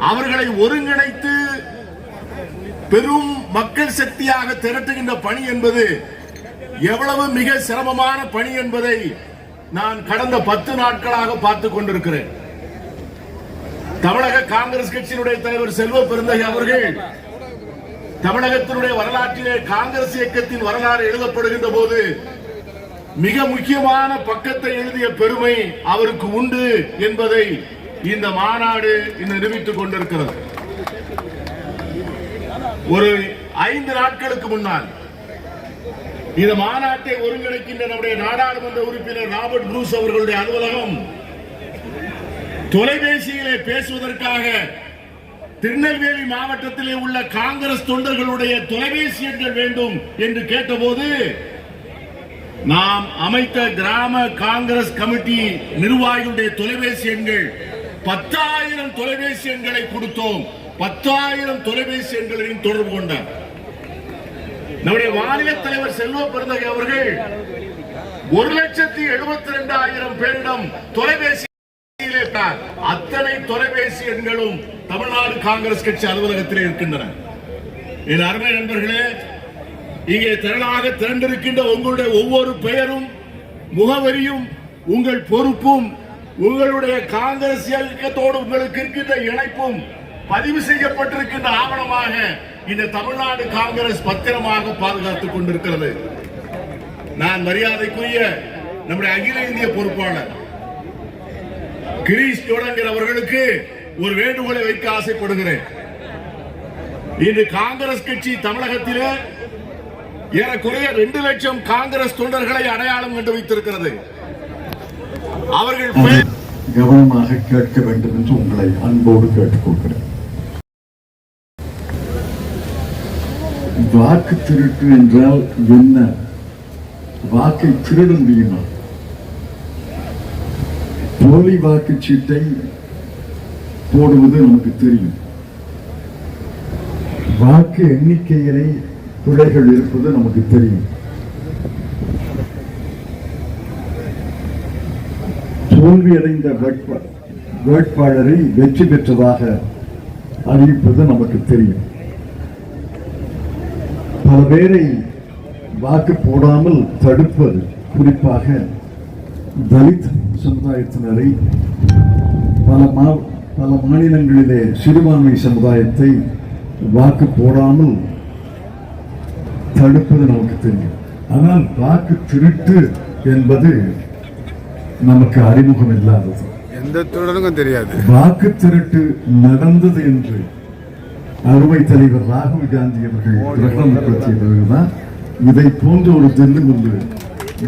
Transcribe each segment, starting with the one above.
அவர்களை ஒருங்கிணைத்து பெரும் மக்கள் சக்தியாக திரட்டுகின்ற பணி என்பது எவ்வளவு மிக சிரமமான பணி என்பதை நான் கடந்த பத்து நாட்களாக பார்த்துக் கொண்டிருக்கிறேன். தமிழக காங்கிரஸ் கட்சியினுடைய தலைவர் செல்வ பெருந்தகை அவர்கள் தமிழகத்தினுடைய வரலாற்றிலே காங்கிரஸ் இயக்கத்தின் வரலாறு எழுதப்படுகின்ற போது மிக முக்கியமான பக்கத்தை எழுதிய பெருமை அவருக்கு உண்டு என்பதை இந்த மாநாடு இன்று நிரூபித்துக் கொண்டிருக்கிறது. ஒரு ஐந்து நாட்களுக்கு முன்னால் இந்த மாநாட்டை ஒருங்கிணைக்கின்ற நம்முடைய நாடாளுமன்ற உறுப்பினர் ராபர்ட் ப்ரூஸ் அவர்களுடைய அலுவலகம் தொலைபேசியிலே பேசுவதற்காக திருநெல்வேலி மாவட்டத்திலே உள்ள காங்கிரஸ் தொண்டர்களுடைய தொலைபேசி எண்கள் வேண்டும் என்று கேட்டபோது நாம் அமைத்த கிராம காங்கிரஸ் கமிட்டி நிர்வாகிகளுடைய தொலைபேசி எண்கள் பத்தாயிரம் தொலைபேசி எண்களை கொடுத்தோம். பத்தாயிரம் தொலைபேசி எண்களையும் தொடர்பு கொண்டார் நம்முடைய மாநில தலைவர் செல்வ பெருந்தகை அவர்கள் ஒரு லட்சத்தி எழுபத்தி ரெண்டாயிரம் பேரிடம் தொலைபேசி அத்தனை தொலைபேசி எண்களும் தமிழ்நாடு காங்கிரஸ் கட்சி அலுவலகத்தில் இருக்கின்றன. என் அருமை நண்பர்களே இங்கே திரளாக திரண்டிருக்கின்ற உங்களுடைய ஒவ்வொரு பெயரும் முகவரியும் உங்கள் பொறுப்பும் உங்களுடைய காங்கிரஸ் இயக்கத்தோடு உங்களுக்கு இருக்கின்ற இணைப்பும் பதிவு செய்யப்பட்டிருக்கின்ற ஆவணமாக இந்த தமிழ்நாடு காங்கிரஸ் பத்திரமாக பாதுகாத்துக் கொண்டிருக்கிறது. நான் மரியாதைக்குரிய நம்முடைய அகில இந்திய பொறுப்பாளர் கிரீஷ் தொடங்கர் அவர்களுக்கு ஒரு வேண்டுகோளை வைக்க ஆசைப்படுகிறேன். இன்று காங்கிரஸ் கட்சி தமிழகத்திலே ஏறக்குறைய ரெண்டு லட்சம் காங்கிரஸ் தொண்டர்களை அடையாளம் கண்டு வைத்திருக்கிறது. அவர்கள் கவனமாக கேட்க வேண்டும் என்று உங்களை அன்போடு கேட்டுக்கொள்கிறேன். வாக்கு திருட்டு என்றால் என்ன? வாக்கை திருட முடியுமா? போலி வாக்குச்சீட்டை போடுவது நமக்கு தெரியும். வாக்கு எண்ணிக்கையிலே பிழைகள் இருப்பது நமக்கு தெரியும். தோல்வியடைந்த வேட்பா- வேட்பாளரை வெற்றி பெற்றதாக அறிவிப்பது நமக்கு தெரியும். பல பேரை வாக்கு போடாமல் தடுப்பது குறிப்பாக தலித் சமுதாயத்தினரை பல மா பல மாநிலங்களிலே சிறுபான்மை சமுதாயத்தை வாக்கு போடாமல் தடுப்பது நமக்கு தெரியும். ஆனால் வாக்கு திருட்டு என்பது நமக்கு அறிமுகம் இல்லாதது. எந்த திருடனுக்கும் தெரியாது. வாக்கு திருட்டு நடந்தது என்று அறுவை தலைவர் ராகுல் காந்தி அவர்கள் பிரகடனப்படுத்திய பிறகுதான் இதை போன்ற ஒரு தில்லு முள்ளு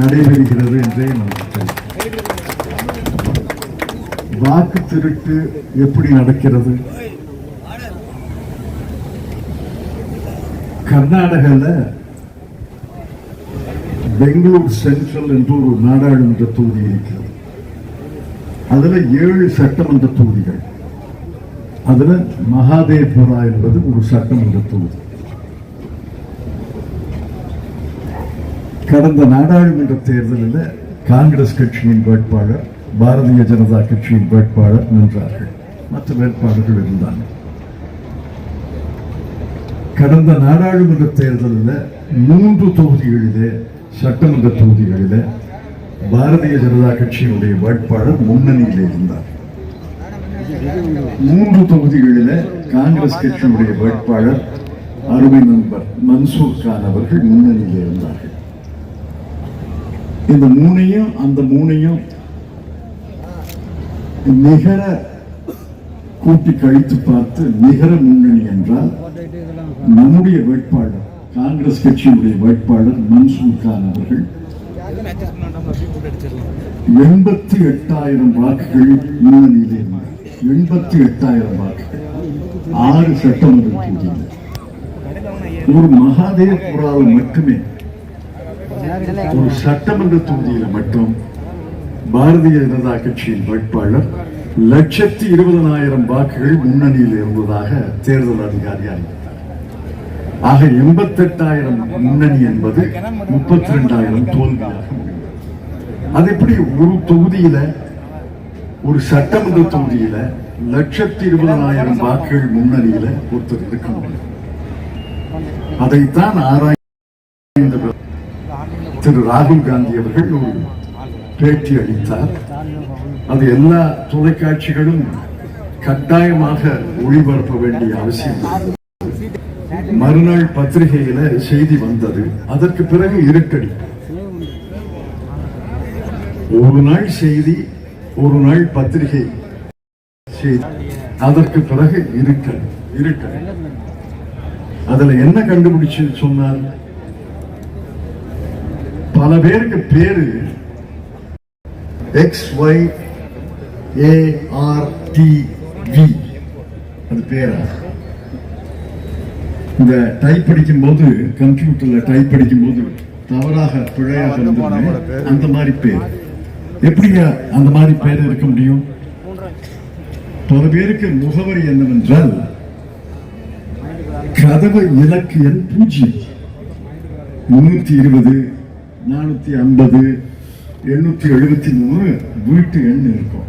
நடைபெறுகிறது என்றே நமக்கு வாக்கு திருட்டு எப்படி நடக்கிறது? கர்நாடகால பெங்களூர் சென்ட்ரல் என்று ஒரு நாடாளுமன்ற தொகுதி இருக்கிறது. அதுல ஏழு சட்டமன்ற தொகுதிகள். அதுல மகாதேவ்புரா என்பது ஒரு சட்டமன்ற தொகுதி. கடந்த நாடாளுமன்ற தேர்தலில் காங்கிரஸ் கட்சியின் வேட்பாளர் பாரதிய ஜனதா கட்சியின் வேட்பாளர் நின்றார்கள். மற்ற வேட்பாளர்கள் இருந்தாங்க. கடந்த நாடாளுமன்ற தேர்தலில் மூன்று தொகுதிகளிலே சட்டமன்ற தொகுதிகளில் பாரதிய ஜனதா கட்சியினுடைய வேட்பாளர் முன்னணியில் இருந்தார். மூன்று தொகுதிகளில் காங்கிரஸ் கட்சியினுடைய வேட்பாளர் அருமை நண்பர் மன்சூர் கான் அவர்கள் முன்னணியில் இருந்தார்கள். இந்த மூணையும் அந்த மூணையும் நிகர கூட்டி கழித்து பார்த்து நிகர முன்னணி என்றால் நம்முடைய வேட்பாளர் காங்கிரஸ் கட்சியுடைய வேட்பாளர் மன்சூர் கான் அவர்கள் எண்பத்தி எட்டாயிரம் வாக்குகள் முன்னணியிலே எண்பத்தி எட்டாயிரம் வாக்குகள். ஆறு சட்டமன்ற தொகுதியில் ஒரு மகாதேவ்புராவில் மட்டுமே ஒரு சட்டமன்ற தொகுதியில மட்டும் பாரதிய ஜனதா கட்சியின் வேட்பாளர் லட்சத்தி இருபதனாயிரம் வாக்குகள் முன்னணியில் இருந்ததாக தேர்தல் அதிகாரி அறிவித்தார். ஆக எண்பத்தெட்டாயிரம் முன்னணி என்பது முப்பத்தி ரெண்டாயிரம் தோல்வியாக அது எப்படி ஒரு தொகுதியில ஒரு சட்டமன்ற தொகுதியில லட்சத்தி இருபதனாயிரம் வாக்குகள் முன்னணியில ஒருத்தர் இருக்க முடியும்? அதைத்தான் ஆராய்ந்த திரு ராகுல் காந்தி அவர்கள் ஒரு பேட்டி அளித்தார். அது எல்லா தொலைக்காட்சிகளும் கட்டாயமாக ஒளிபரப்ப வேண்டிய அவசியம். மறுநாள் பத்திரிகையில செய்தி வந்தது. அதற்கு பிறகு இருட்டடி. ஒரு நாள் செய்தி ஒரு நாள் பத்திரிகை செய்தி. அதற்கு பிறகு இருட்டடி இருட்டடி. அதுல என்ன கண்டுபிடிச்சு சொன்னார்? பல பேருக்கு பேரு X Y A R D V அது பேரா? இந்த டைப் படிக்கும் போது கம்ப்யூட்டர்ல டைப் படிக்கும் போது தவறாக பிழையாக இருந்ததுமே அந்த மாதிரி பேர். எப்படிங்க அந்த மாதிரி பேர் இருக்க முடியும்? பல பேருக்கு முகவரி என்னவென்றால் கதவு இலக்கு எண் பூஜ்ஜியம். முன்னூத்தி இருபது நானூத்தி ஐம்பது எண்ணூத்தி எழுபத்தி மூணு வீட்டு எண் இருக்கும்.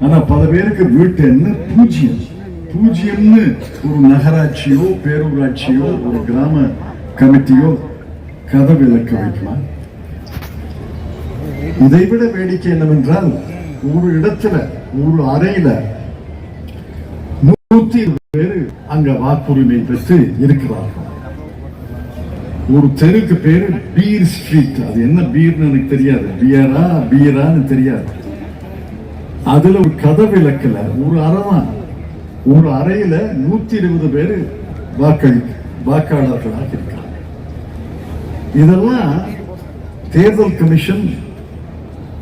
ஆனா பல பேருக்கு வீட்டு எண் பூஜ்ஜியம். பூஜ்ஜியம்னு ஒரு நகராட்சியோ பேரூராட்சியோ ஒரு கிராம கமிட்டியோ கதை விளக்க வைக்கலாம் இதைவிட வேடிக்கை என்னவென்றால் ஒரு இடத்துல ஒரு அறையில நூத்தி பேரு அங்க வாக்குரிமை பெற்று இருக்கிறார்கள். ஒரு தெருக்கு பேரு பீர் ஸ்ட்ரீட். அது என்ன பீர்னு எனக்கு தெரியாது. பியரா பீரான்னு தெரியாது. அதுல ஒரு கதை விளக்கல ஒரு அறைதான் ஒரு அறையில நூத்தி இருபது பேரு வாக்களி வாக்காளர்களாக இருக்கிறார் இதெல்லாம் தேர்தல் கமிஷன்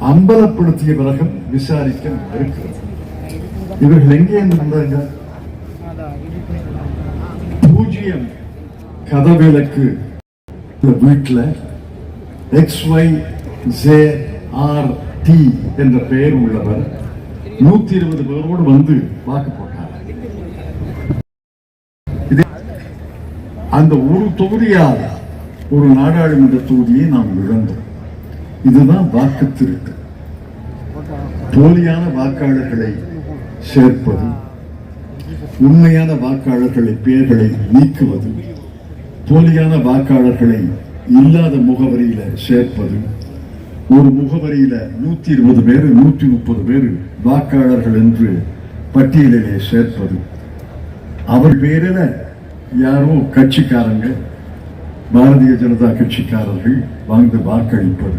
அம்பலப்படுத்திய பிறகு விசாரிக்க இருக்கிறது இவர்கள் எங்கே வந்தாங்க? பூஜ்ஜியம் கதவிலக்கு வீட்டில் வீட்டுல X Y J R D என்ற பெயர் உள்ளவர். நூத்தி இருபது பேரோடு வந்து வாக்கு போட்டார் இது அந்த ஒரு தொகுதியால் ஒரு நாடாளுமன்ற தொகுதியை நாம் இழந்தோம். இதுதான் வாக்கு திருட்டு போலியான வாக்காளர்களை சேர்ப்பது உண்மையான வாக்காளர்களை பெயர்களை நீக்குவது போலியான வாக்காளர்களை இல்லாத முகவரியில சேர்ப்பது ஒரு முகவரியில நூத்தி இருபது பேர் நூத்தி முப்பது பேர் வாக்காளர்கள் என்று பட்டியலிலே சேர்ப்பது. அவர் பேரில யாரும் கட்சிக்காரங்க பாரதிய ஜனதா கட்சிக்காரர்கள் வாழ்ந்து வாக்களிப்பது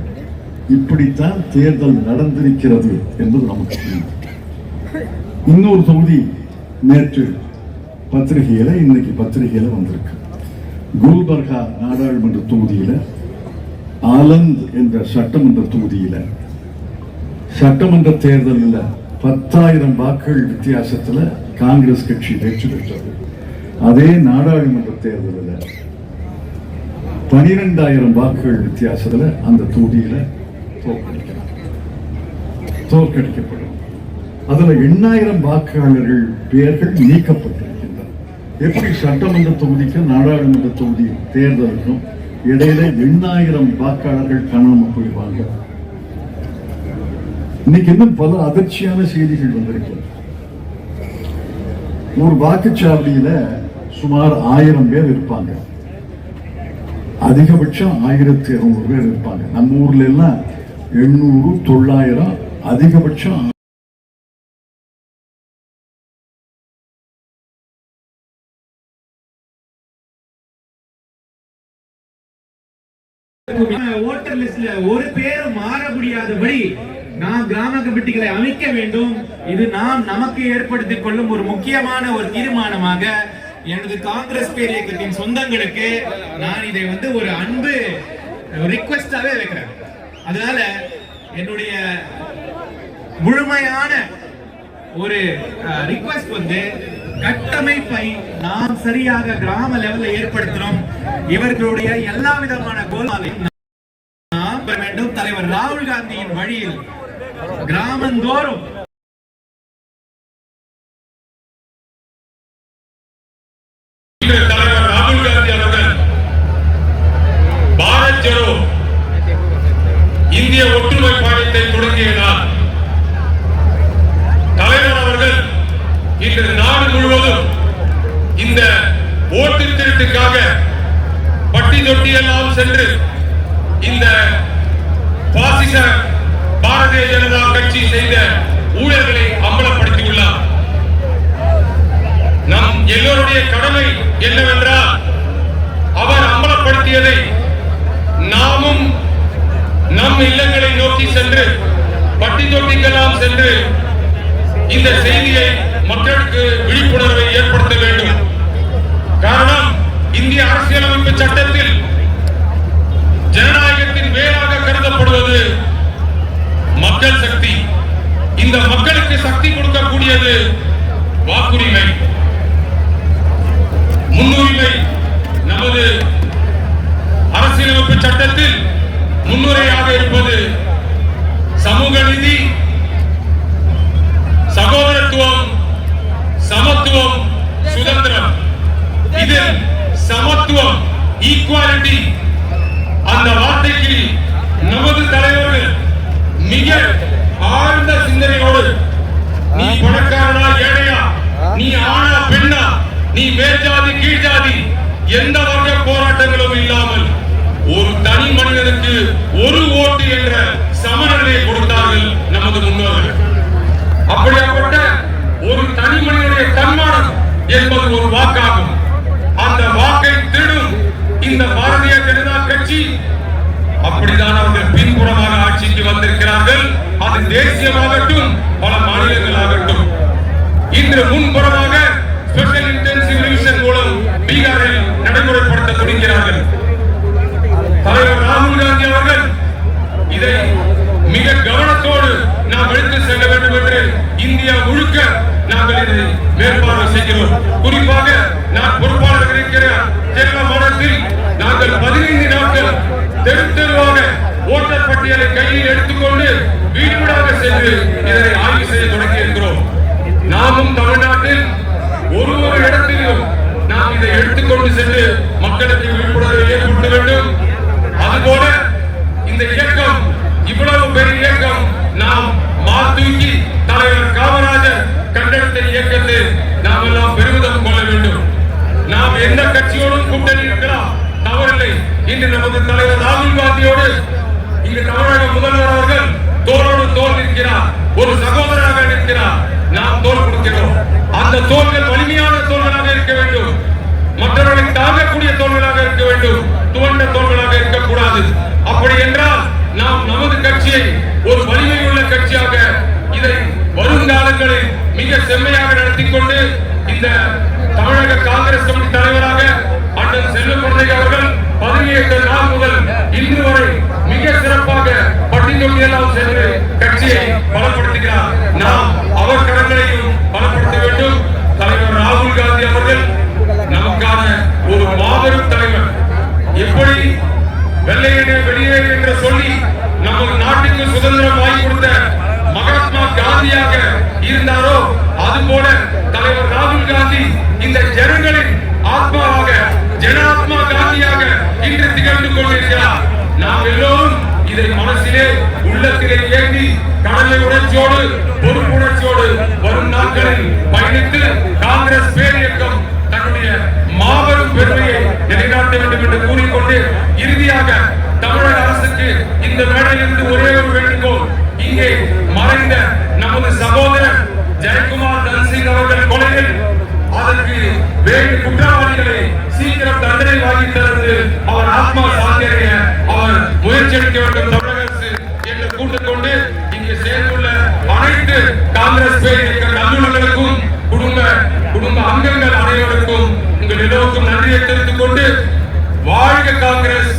இப்படித்தான் தேர்தல் நடந்திருக்கிறது என்பது நமக்கு தெரியும். இன்னொரு தொகுதி நேற்று பத்திரிகையில இன்னைக்கு பத்திரிகையில வந்திருக்கு. குல்பர்கா நாடாளுமன்ற தொகுதியில ஆலந்த் என்ற சட்டமன்ற தொகுதியில சட்டமன்ற தேர்தலில் பத்தாயிரம் வாக்குகள் வித்தியாசத்துல காங்கிரஸ் கட்சி வெற்றி பெற்றது. அதே நாடாளுமன்ற தேர்தலில் பனிரெண்டாயிரம் வாக்குகள் வித்தியாசத்துல அந்த தொகுதியில தோற்கடிக்கிறார். தோற்கடிக்கப்படும். அதுல எண்ணாயிரம் வாக்காளர்கள் பெயர்கள் நீக்கப்பட்டிருக்கின்றன எப்படி சட்டமன்ற தொகுதிக்கும் நாடாளுமன்ற தொகுதி தேர்தலுக்கும் இடையில எண்ணாயிரம் வாக்காளர்கள் காணாமல் போயிடுவாங்க? இன்னைக்கு இன்னும் பல அதிர்ச்சியான செய்திகள் வந்திருக்கிறது. ஒரு வாக்குச்சாவடியில சுமார் ஆயிரம் பேர் இருப்பாங்க. அதிகபட்சம் ஆயிரத்தி இருநூறு பேர் இருப்பாங்க. நம்ம ஊர்ல எல்லாம் எண்ணூறு தொள்ளாயிரம் அதிகபட்சம் ஓட்டர் லிஸ்ட்ல ஒரு பேரும் மாற முடியாதபடி நாம் கிராம கமிட்டிகளை அமைக்க வேண்டும். இது நாம் நமக்கு ஏற்படுத்திக் கொள்ளும் ஒரு முக்கியமான ஒரு தீர்மானமாக எனது காங்கிரஸ் பேர் இயக்கத்தின் சொந்தங்களுக்கு நான் இதை வந்து ஒரு அன்பு ரிக்வெஸ்டாவே வைக்கிறேன். அதனால என்னுடைய முழுமையான ஒரு ரிக்வெஸ்ட் வந்து கட்டமைப்பை நாம் சரியாக கிராம லெவல்ல ஏற்படுத்தினோம். இவர்களுடைய எல்லா விதமான கோல்களையும் நாம் வேண்டும். தலைவர் ராகுல் காந்தியின் வழியில் கிராமந்தோறும் ஒற்றுமை பாடத்தை தொடங்கியதால் தலைவர் அவர்கள் முழுவதும் இந்த ஓட்டு திருட்டுக்காக பட்டி தொட்டி எல்லாம் சென்று இந்த பாசிச பாரதிய ஜனதா கட்சி செய்த ஊழல்களை அம்பலப்படுத்தியுள்ளார். நம் எல்லோருடைய கடமை என்னவென்றால் அவர் அம்பலப்படுத்தியதை நம் இல்லங்களை நோக்கி சென்று பட்டி தொட்டிக்கெல்லாம் சென்று இந்த செய்தியை மக்களுக்கு விழிப்புணர்வை ஏற்படுத்த வேண்டும். காரணம் இந்திய அரசியலமைப்பு சட்டத்தில் ஜனநாயகத்தின் வேறாக கருதப்படுவது மக்கள் சக்தி. இந்த மக்களுக்கு சக்தி கொடுக்கக்கூடியது வாக்குரிமை. முன்னுரிமை நீ மேற்ஜாதி கீழ்ஜாதி எந்த வர்க்க போராட்டங்களும் இல்லாமல் ஒரு தனி மனிதனுக்கு ஒரு ஓட்டு என்ற சமநிலையை கொடுத்தார்கள் நமது முன்னோர்கள். அப்படியாப்பட்ட ஒரு தனி மனிதனுடைய தன்மானம் என்பது ஒரு வாக்காகும். அந்த வாக்கை திருடும் இந்த பாரதிய ஜனதா கட்சி அப்படிதான் அவர்கள் பின்புறமாக ஆட்சிக்கு வந்திருக்கிறார்கள். அது தேசியமாகட்டும் பல மாநிலங்களாகட்டும். இன்று முன்புறமாக இருக்கிறார்கள் தலைவர் ராகுல் காந்தி அவர்கள் இதை மிக கவனத்தோடு நாம் எடுத்து செல்ல வேண்டும் என்று இந்தியா முழுக்க நாங்கள் இதை மேற்பார்வை செய்கிறோம். குறிப்பாக நான் பொறுப்பாளர் இருக்கிற கேரள மாநிலத்தில் நாங்கள் பதினைந்து நாட்கள் தெரு தெருவாக ஓட்டர் பட்டியலை கையில் எடுத்துக்கொண்டு வீடு வீடாக சென்று இதனை ஆய்வு செய்ய தொடங்கி இருக்கிறோம் நாமும் தமிழ்நாட்டில் ஒரு ஒரு இடத்திலும் நாம் இதை எடுத்துக்கொண்டு சென்று மக்களுக்கு விழிப்புணர்வை ஏற்படுத்த வேண்டும். அதுபோல இந்த இயக்கம் இவ்வளவு பெரிய இயக்கம் நாம் மாத்தூக்கி தலைவர் காமராஜர் கண்டெடுத்த இயக்கத்தை நாம் எல்லாம் பெருமிதம் கொள்ள வேண்டும். நாம் எந்த கட்சியோடும் கூட்டணி இருக்கலாம். தவறில்லை. இன்று நமது தலைவர் ராகுல் காந்தியோடு இங்கு தமிழக முதல்வர் அவர்கள் தோளோடு தோல் நிற்கிறார். ஒரு சகோதரராக நிற்கிறார். நாம் தோல் கொடுக்கிறோம். அந்த தோள்கள் வலிமையான தோள்களாக இருக்க வேண்டும். மற்றவர்களை தாங்கக்கூடிய தோல்விகளாக இருக்க வேண்டும். துவண்ட தோல்விகளாக இருக்கக்கூடாது. அப்படி என்றால் நாம் நமது கட்சியை ஒரு வலிமை உள்ள கட்சியாக இதை வருங்காலங்களில் மிக செம்மையாக நடத்தி கொண்டு இந்த தமிழக காங்கிரஸ் கமிட்டி தலைவராக அண்ணன் செல்வகுழந்தை அவர்கள் பதவியேற்ற நாள் முதல் இன்று வரை மிக சிறப்பாக பட்டி தொட்டியெல்லாம் சென்று கட்சியை பலப்படுத்துகிறார். நாம் அவர் கடன்களையும் பலப்படுத்த வேண்டும். தலைவர் ராகுல் காந்தி அவர்கள் நமக்கான ஒரு மாபெரும் தலைவர். எப்படி வெள்ளையனே வெளியேறு என்று சொல்லி நமது நாட்டுக்கு சுதந்திரம் வாங்கி கொடுத்த மகாத்மா காந்தியாக இருந்தாரோ அது போல தலைவர் ராகுல் காந்தி இந்த ஜனங்களின் ஆத்மாவாக ஜனாத்மா காந்தியாக இன்று திகழ்ந்து கொண்டிருக்கிறார். நாம் எல்லோரும் இதை மனசிலே உள்ளத்திலே ஏந்தி கடலை உணர்ச்சியோடு பொறுப்புணர்ச்சியோடு வரும் நாட்களில் பயணித்து காங்கிரஸ் பேரிய நிலைநாட்ட வேண்டும் என்று கூறிக்கொண்டு இறுதியாக தமிழக அரசுக்கு இந்த மேடையிலிருந்து ஒரே ஒரு வேண்டுகோள். இங்கே மறைந்த நமது சகோதரர் ஜெயக்குமார் தன்சிங் அவர்கள் கொலையில் அதற்கு வேறு குற்றவாளிகளை சீக்கிரம் தண்டனை வாங்கி தந்து அவர் ஆத்மா சாந்தியடைய அவர் முயற்சி எடுக்க வேண்டும் தமிழக அரசு என்று கூட்டுக்கொண்டு இங்கு சேர்ந்துள்ள அனைத்து காங்கிரஸ் பேர் குடும்ப குடும்ப அங்கங்கள் அனைவருக்கும் உங்கள் எல்லோருக்கும் நன்றியை தெரிந்து கொண்டு வாழ்க காங்கிரஸ்